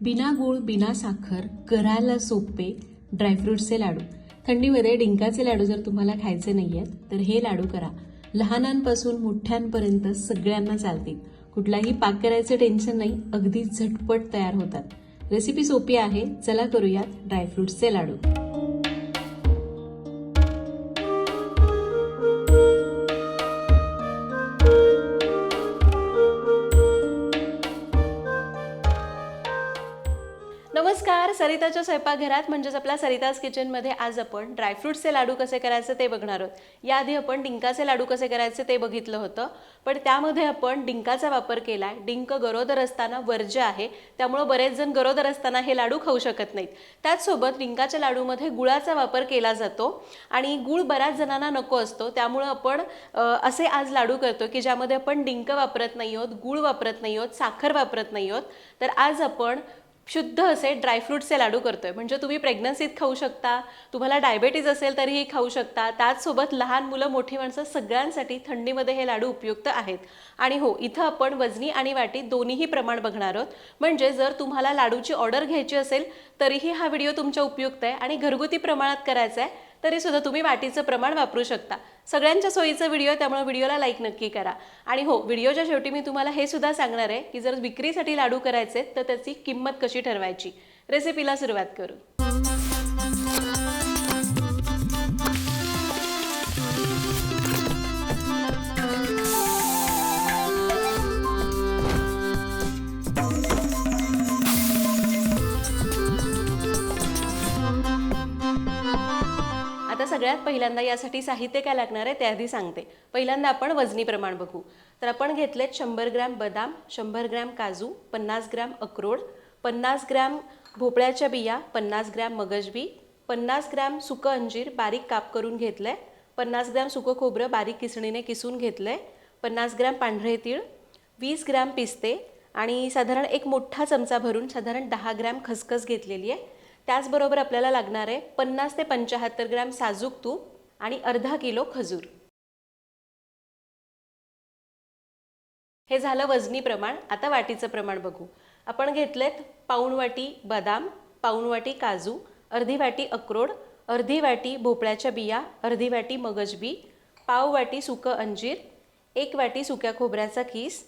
बिना गूळ बिना साखर करायला सोपे ड्रायफ्रुट्सचे लाडू. थंडीमध्ये डिंकाचे लाडू जर तुम्हाला खायचे नाही आहेत तर हे लाडू करा. लहानांपासून मोठ्यांपर्यंत सगळ्यांना चालतील. कुठलाही पाक करायचं टेन्शन नाही अगदी झटपट तयार होतात. रेसिपी सोपी आहे चला करूयात ड्रायफ्रुट्सचे लाडू. सरिताच्या स्वयंपाकघरात म्हणजेच आपल्या सरिताज किचनमध्ये आज आपण ड्रायफ्रूट्सचे लाडू कसे करायचे ते बघणार आहोत. याआधी आपण डिंकाचे लाडू कसे करायचे ते बघितलं होतं. पण त्यामध्ये आपण डिंकाचा वापर केला आहे डिंक गरोदर असताना वर्ज्य आहे. त्यामुळं बरेच जण गरोदर असताना हे लाडू खाऊ शकत नाहीत. त्याचसोबत डिंकाच्या लाडूमध्ये गुळाचा वापर केला जातो. आणि गुळ बऱ्याच जणांना नको असतो. त्यामुळं आपण असे आज लाडू करतो की ज्यामध्ये आपण डिंक वापरत नाही आहोत गुळ वापरत नाही आहोत साखर वापरत नाही आहोत. तर आज आपण शुद्ध असे ड्रायफ्रुट्सचे लाडू करतोय. म्हणजे तुम्ही प्रेग्नन्सीत खाऊ शकता तुम्हाला डायबेटीज असेल तरीही खाऊ शकता. त्याचसोबत लहान मुलं मोठी माणसं सगळ्यांसाठी थंडीमध्ये हे लाडू उपयुक्त आहेत. आणि हो इथं आपण वजनी आणि वाटी दोन्हीही प्रमाण बघणार आहोत. म्हणजे जर तुम्हाला लाडूची ऑर्डर घ्यायची असेल तरीही हा व्हिडिओ तुमच्या उपयुक्त आहे. आणि घरगुती प्रमाणात करायचा आहे तरी सुद्धा तुम्ही वाटीचं प्रमाण वापरू शकता. सगळ्यांच्या सोयीचा व्हिडिओ आहे त्यामुळे व्हिडिओला लाईक नक्की करा. आणि हो व्हिडिओच्या शेवटी मी तुम्हाला हे सुद्धा सांगणार आहे की जर विक्रीसाठी लाडू करायचे तर त्याची किंमत कशी ठरवायची? रेसिपीला सुरुवात करू. सगळ्यात पहिल्यांदा यासाठी साहित्य काय लागणार आहे? ते आधी सांगते. पहिल्यांदा आपण वजनी प्रमाण बघू. तर आपण घेतलेत शंभर ग्रॅम बदाम शंभर ग्रॅम काजू पन्नास ग्रॅम अक्रोड पन्नास ग्रॅम भोपळ्याच्या बिया पन्नास ग्रॅम मगजबी पन्नास ग्रॅम सुकं अंजीर बारीक काप करून घेतलं आहे पन्नास ग्रॅम सुकं खोबरं बारीक किसणीने किसून घेतलं आहे पन्नास ग्रॅम पांढरे तीळ वीस ग्रॅम पिस्ते आणि साधारण एक मोठा चमचा भरून साधारण दहा ग्रॅम खसखस घेतलेली आहे. त्याचबरोबर आपल्याला लागणार आहे पन्नास ते पंच्याहत्तर ग्रॅम साजूक तूप आणि अर्धा किलो खजूर. हे झालं वजनी प्रमाण. आता वाटीचं प्रमाण बघू. आपण घेतलेत पाऊण वाटी बदाम पाऊण वाटी काजू अर्धी वाटी अक्रोड अर्धी वाटी भोपळ्याच्या बिया अर्धी वाटी मगजबी पाव वाटी सुकं अंजीर एक वाटी सुक्या खोबऱ्याचा किस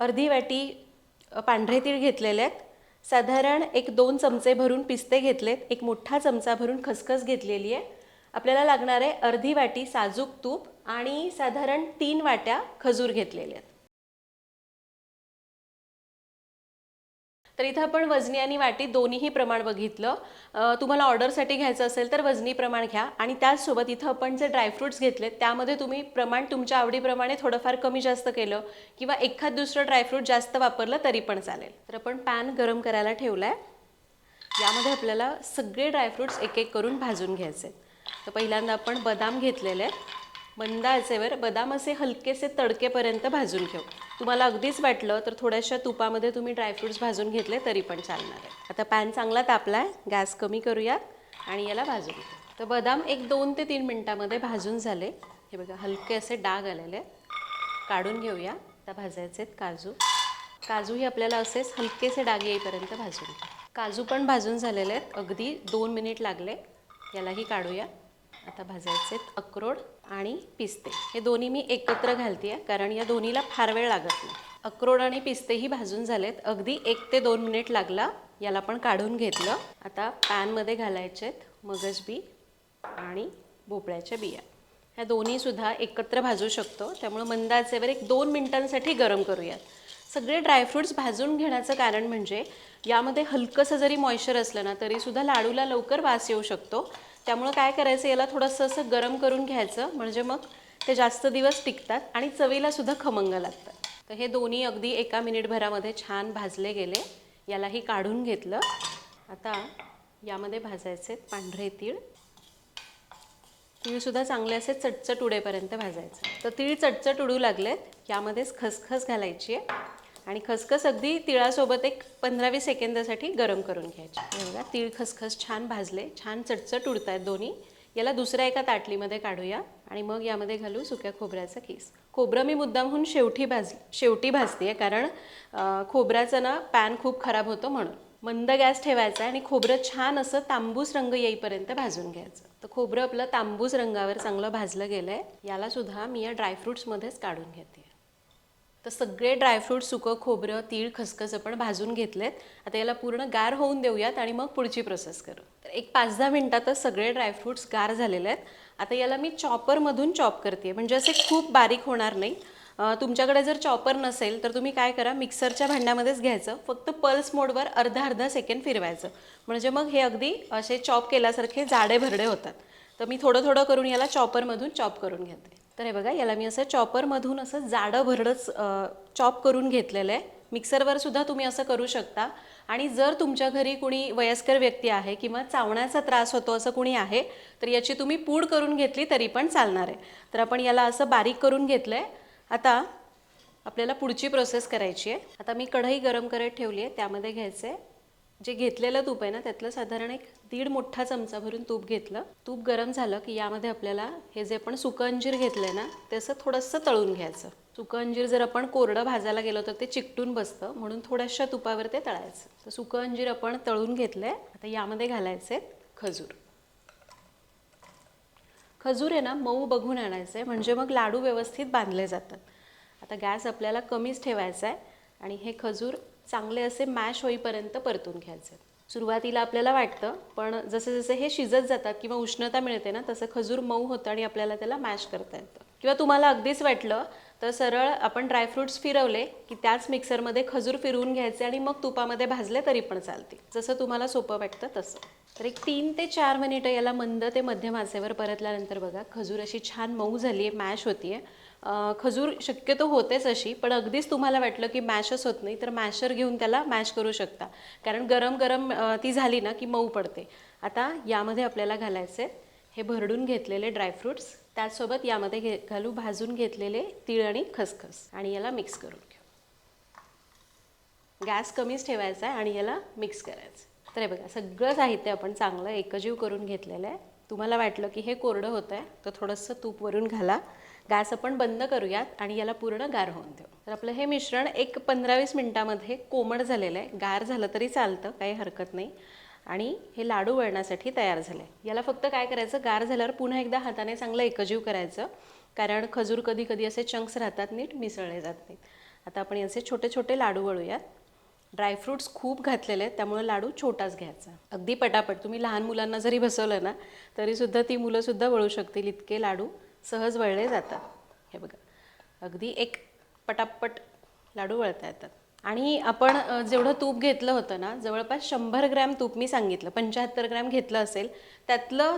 अर्धी वाटी पांढरे तीळ घेतलेले आहेत साधारण एक दोन चमचे भरून पिस्ते घेतलेत एक मोठा चमचा भरून खसखस घेतलेली आहे. आपल्याला लागणार आहे अर्धी वाटी साजूक तूप आणि साधारण तीन वाट्या खजूर घेतलेल्या आहेत. तर इथं आपण वजनी आणि वाटी दोन्हीही प्रमाण बघितलं. तुम्हाला ऑर्डरसाठी घ्यायचं असेल तर वजनी प्रमाण घ्या. आणि त्याचसोबत इथं आपण जे ड्रायफ्रुट्स घेतलेत त्यामध्ये तुम्ही प्रमाण तुमच्या आवडीप्रमाणे थोडंफार कमी जास्त केलं किंवा एखाद दुसरं ड्रायफ्रूट जास्त वापरलं तरी पण चालेल. तर आपण पॅन गरम करायला ठेवला आहे यामध्ये आपल्याला सगळे ड्रायफ्रुट्स एक एक करून भाजून घ्यायचे तर पहिल्यांदा आपण बदाम घेतलेले आहेत. मंद आचेवर बदाम असे हलकेसे तडकेपर्यंत भाजून घेऊ. तुम्हाला अगदीच वाटलं तर थोड्याशा तुपामध्ये तुम्ही ड्रायफ्रूट्स भाजून घेतले तरी पण चालणार आहे. आता पॅन चांगला तापला आहे गॅस कमी करूयात आणि याला भाजून घेऊ. तर बदाम एक दोन ते तीन मिनटामध्ये भाजून झाले. हे बघा हलके असे डाग आलेले आहेत. काढून घेऊया. आता भाजायचे आहेत काजू. काजूही आपल्याला असेच हलकेसे डाग येईपर्यंत भाजून काजू पण भाजून झालेले आहेत. अगदी दोन मिनिट लागले. यालाही काढूया. आता भाजायचे आहेत अक्रोड. आणि पिस्ते. हे दोन्ही मी एकत्र घालते आहे कारण या दोन्हीला फार वेळ लागत नाही. अक्रोड आणि पिस्तेही भाजून झालेत. अगदी एक ते दोन मिनिट लागला याला पण काढून घेतलं. आता पॅनमध्ये घालायचे आहेत मगजबी आणि भोपळ्याच्या बिया. ह्या दोन्हीसुद्धा एकत्र भाजू शकतो. त्यामुळे मंद आचेवर एक दोन मिनिटांसाठी गरम करूयात. सगळे ड्रायफ्रुट्स भाजून घेण्याचं कारण म्हणजे यामध्ये हलकंसं जरी मॉइश्चर असलं ना तरीसुद्धा लाडूला लवकर वास येऊ शकतो. त्यामुळं काय करायचं याला थोडंसं असं गरम करून घ्यायचं. म्हणजे मग ते जास्त दिवस टिकतात आणि चवीला सुद्धा खमंग लागतात. तर हे दोन्ही अगदी एका मिनिटभरामध्ये छान भाजले गेले. यालाही काढून घेतलं. आता यामध्ये भाजायचे आहेत पांढरे तीळ. तीळसुद्धा चांगले असे चटचट उडेपर्यंत भाजायचं. तर तीळ चटचट उडू लागलेत. यामध्येच खसखस घालायची आहे. आणि खसखस अगदी तिळासोबत एक पंधरा वीस सेकंदासाठी गरम करून घ्यायची. बघा तीळ खसखस छान भाजले छान चटचट उडत आहेत दोन्ही. याला दुसऱ्या एका ताटलीमध्ये काढूया आणि मग यामध्ये घालू सुक्या खोबऱ्याचा किस. खोबरं मी मुद्दामहून शेवटी भाज शेवटी भाजते कारण खोबऱ्याचं ना पॅन खूप खराब होतं म्हणून. मंद गॅस ठेवायचा आहे आणि खोबरं छान असं तांबूस रंग येईपर्यंत भाजून घ्यायचं. तर खोबरं आपलं तांबूस रंगावर चांगलं भाजलं गेलं आहे यालासुद्धा मी या ड्रायफ्रूट्समध्येच काढून घेते. तर सगळे ड्रायफ्रूट सुकं खोबरं तीळ खसखस आपण भाजून घेतलेत. आता याला पूर्ण गार होऊन देऊयात आणि मग पुढची प्रोसेस करू. तर एक पाच दहा मिनटातच सगळे ड्रायफ्रूट्स गार झालेले आहेत. आता याला मी चॉपरमधून चॉप करते म्हणजे असे खूप बारीक होणार नाही. तुमच्याकडे जर चॉपर नसेल तर तुम्ही काय करा मिक्सरच्या भांड्यामध्येच घ्यायचं. फक्त पल्स मोडवर अर्धा अर्धा सेकंड फिरवायचं. म्हणजे मग हे अगदी असे चॉप केल्यासारखे जाडे भरडे होतात. तर मी थोडं थोडं करून याला चॉपरमधून चॉप करून घेते. तर हे बघा याला मी असं चॉपरमधून असं जाडं भरडंच चॉप करून घेतलेलं आहे. मिक्सरवर सुद्धा तुम्ही असं करू शकता. आणि जर तुमच्या घरी कुणी वयस्कर व्यक्ती आहे किंवा चावण्याचा त्रास होतो असं कुणी आहे तर याची तुम्ही पूड करून घेतली तरी पण चालणार आहे. तर आपण याला असं बारीक करून घेतलं आहे आता आपल्याला पुढची प्रोसेस करायची आहे. आता मी कढई गरम करत ठेवली आहे त्यामध्ये घ्यायचं आहे जे घेतलेलं तूप आहे ना त्यातलं साधारण एक दीड मोठा चमचा भरून तूप घेतलं. तूप गरम झालं की यामध्ये आपल्याला हे जे आपण सुकं अंजीर घेतलंय ना ते असं थोडंसं तळून घ्यायचं. सुकं अंजीर जर आपण कोरडं भाजायला गेलो तर ते चिकटून बसतं म्हणून थोड्याशा तुपावर ते तळायचं. तर सुकं अंजीर आपण तळून घेतलंय आता यामध्ये घालायचे खजूर. खजूर आहे ना मऊ बघून आणायचं आहे म्हणजे मग लाडू व्यवस्थित बांधले जातात. आता गॅस आपल्याला कमीच ठेवायचा आहे आणि हे खजूर चांगले असे मॅश होईपर्यंत परतून घ्यायचे. सुरुवातीला आपल्याला वाटतं पण जसे जसे हे शिजत जातात किंवा उष्णता मिळते ना तसं खजूर मऊ होतं आणि आपल्याला त्याला मॅश करता येतं. किंवा तुम्हाला अगदीच वाटलं तर सरळ आपण ड्रायफ्रुट्स फिरवले की त्याच मिक्सरमध्ये खजूर फिरवून घ्यायचे आणि मग तुपामध्ये भाजले तरी पण चालतील. जसं तुम्हाला सोपं वाटतं तसं. तर एक तीन ते चार मिनिटं याला मंद ते मध्यम आचेवर परतल्यानंतर बघा खजूर अशी छान मऊ झाली आहे मॅश होती आहे खजूर शक्यतो होतेच अशी पण अगदीच तुम्हाला वाटलं की मॅशच होत नाही तर मॅशर घेऊन त्याला मॅश करू शकता. कारण गरम गरम ती झाली ना की मऊ पडते. आता यामध्ये आपल्याला घालायचे हे भरडून घेतलेले ड्रायफ्रुट्स त्याचसोबत यामध्ये घे घालू भाजून घेतलेले तीळ आणि खसखस. आणि याला मिक्स करून घेऊ. गॅस कमीच ठेवायचा आहे आणि याला मिक्स करायचं तर हे बघा सगळं साहित्य आपण चांगलं एकजीव करून घेतलेलं आहे. तुम्हाला वाटलं की हे कोरडं होतं आहे तर थोडंसं तूप वरून घाला. गॅस आपण बंद करूयात आणि याला पूर्ण गार होऊन देऊ. तर आपलं हे मिश्रण एक पंधरा वीस मिनटामध्ये कोमट झालेलं आहे. गार झालं तरी चालतं काही हरकत नाही. आणि हे लाडू वळण्यासाठी तयार झाले याला फक्त काय करायचं? गार झाल्यावर पुन्हा एकदा हाताने चांगलं एकजीव करायचं. कारण खजूर कधी कधी असे चंक्स राहतात नीट मिसळले जात नाहीत. आता आपण याचे छोटे छोटे लाडू वळूयात. ड्रायफ्रूट्स खूप घातलेले आहेत त्यामुळे लाडू छोटाच घ्यायचा. अगदी पटापट. तुम्ही लहान मुलांना जरी बसवलं ना तरीसुद्धा ती मुलंसुद्धा वळू शकतील इतके लाडू. सहज वळले जातात. हे बघा. अगदी एक पटापट लाडू वळता येतात. आणि आपण जेवढं तूप घेतलं होतं ना जवळपास शंभर ग्रॅम तूप मी सांगितलं पंच्याहत्तर ग्रॅम घेतलं असेल त्यातलं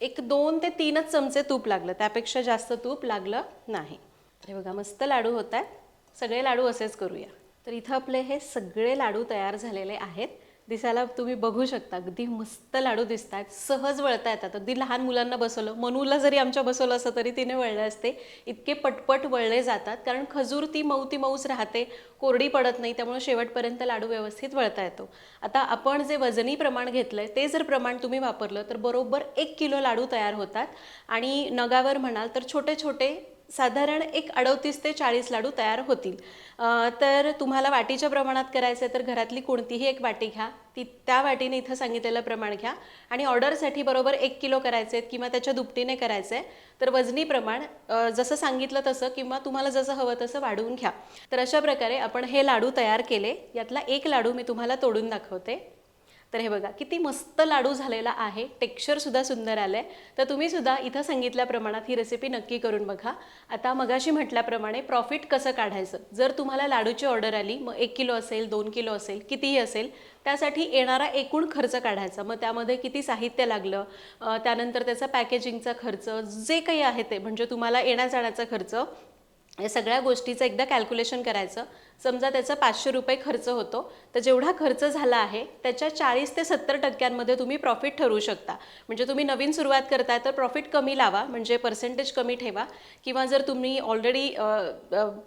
एक दोन ते तीनच चमचे तूप लागलं. त्यापेक्षा जास्त तूप लागलं नाही. तर हे बघा मस्त लाडू होत आहेत सगळे लाडू असेच करूया. तर इथं आपले हे सगळे लाडू तयार झालेले आहेत. दिसायला तुम्ही बघू शकता. अगदी मस्त लाडू दिसत आहेत सहज वळता येतात. अगदी लहान मुलांना बसवलं. मनूला जरी आमच्या बसवलं असं तरी तिने वळले असते. इतके पटपट वळले जातात. कारण खजूर ती मऊ ती मऊच राहते. कोरडी पडत नाही. त्यामुळे शेवटपर्यंत लाडू व्यवस्थित वळता येतो. आता आपण जे वजनी प्रमाण घेतलं आहे ते जर प्रमाण तुम्ही वापरलं तर बरोबर एक किलो लाडू तयार होतात. आणि नगावर म्हणाल तर छोटे छोटे साधारण एक अडतीस ते चाळीस लाडू तयार होतील. तर तुम्हाला वाटीच्या प्रमाणात करायचं आहे तर घरातली कोणतीही एक वाटी घ्या. ती त्या वाटीने इथं सांगितलेलं प्रमाण घ्या. आणि ऑर्डरसाठी बरोबर एक किलो करायचे आहेत किंवा त्याच्या दुपटीने करायचं आहे तर वजनी प्रमाण जसं सांगितलं तसं किंवा तुम्हाला जसं हवं तसं वाढवून घ्या. तर अशा प्रकारे आपण हे लाडू तयार केले. यातला एक लाडू मी तुम्हाला तोडून दाखवते. तर हे बघा किती मस्त लाडू झालेला आहे. टेक्स्चरसुद्धा सुंदर आलं आहे तर तुम्ही सुद्धा इथं सांगितल्या प्रमाणात ही रेसिपी नक्की करून बघा. आता मगाशी म्हटल्याप्रमाणे प्रॉफिट कसं काढायचं? जर तुम्हाला लाडूची ऑर्डर आली मग एक किलो असेल दोन किलो असेल कितीही असेल त्यासाठी येणारा एकूण खर्च काढायचा. मग त्यामध्ये किती साहित्य लागलं त्यानंतर त्याचा पॅकेजिंगचा खर्च जे काही आहे ते म्हणजे तुम्हाला येण्या जाण्याचा खर्च या सगळ्या गोष्टीचं एकदा कॅल्क्युलेशन करायचं. समजा त्याचा पाचशे रुपये खर्च होतो तर जेवढा खर्च झाला आहे त्याच्या चाळीस ते सत्तर टक्क्यांमध्ये तुम्ही प्रॉफिट ठरवू शकता. म्हणजे तुम्ही नवीन सुरुवात करताय तर प्रॉफिट कमी लावा म्हणजे पर्सेंटेज कमी ठेवा. किंवा जर तुम्ही ऑलरेडी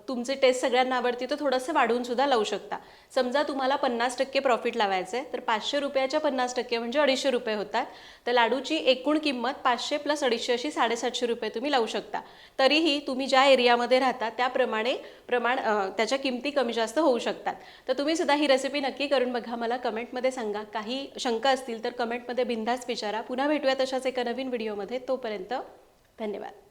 तुमचे टेस्ट सगळ्यांना आवडती तर थोडंसं वाढवूनसुद्धा लावू शकता. समजा तुम्हाला पन्नास टक्के प्रॉफिट लावायचं आहे तर पाचशे रुपयाच्या पन्नास टक्के म्हणजे अडीचशे रुपये होतात. तर लाडूची एकूण किंमत पाचशे प्लस अडीचशे अशी साडेसातशे रुपये तुम्ही लावू शकता. तरीही तुम्ही ज्या एरियामध्ये राहता त्याप्रमाणे प्रमाण त्याच्या किमती कमी कमी जास्त होऊ शकतात. तर तुम्ही सुद्धा ही रेसिपी नक्की करून बघा. मला कमेंटमध्ये सांगा. काही शंका असतील तर कमेंटमध्ये बिंदास विचारा. पुन्हा भेटूया तशाच एका नवीन व्हिडिओमध्ये तोपर्यंत धन्यवाद.